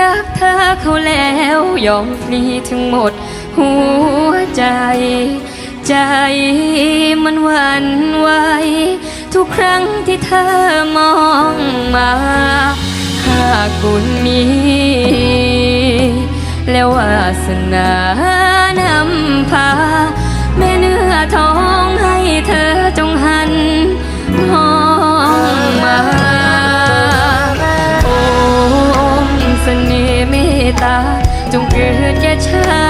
รักเธอเขาแล้วยอมฟรีทั้งหมด หัวใจ ใจมันหวั่นไหวทุกครั้งที่เธอมองมาหากคุณมี แล้ววาสนานำ ตา จงเกิดแก่ฉัน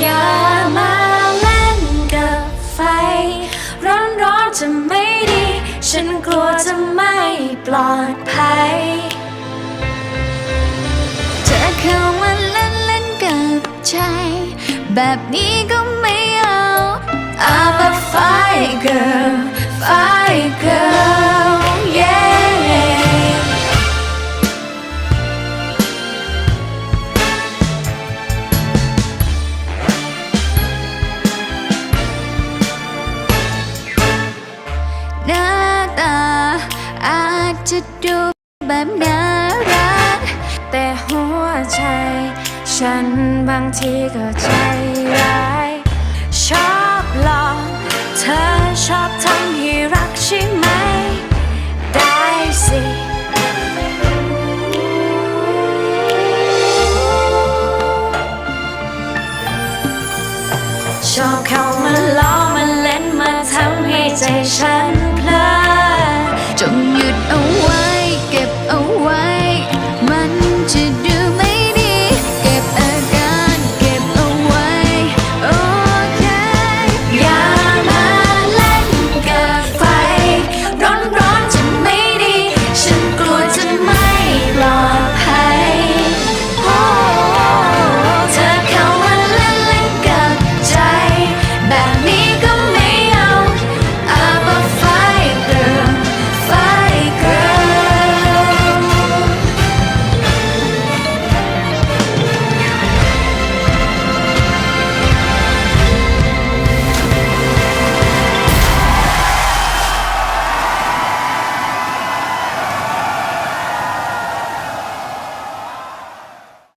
อย่ามาเล่นกับไฟ ร้อนร้อนๆจะไม่ดี ฉันกลัวจะไม่ปลอดภัยเธอเข้ามาเล่นเล่นกับใจ แบบนี้ก็ จะดูแบบน่ารัก แต่หัวใจ ฉันบางทีก็ใจร้าย ชอบหลอกเธอชอบทำให้รักใช่ไหม ได้สิชอบเข้ามาล้อมาเล่นมาทำให้ใจฉัน away.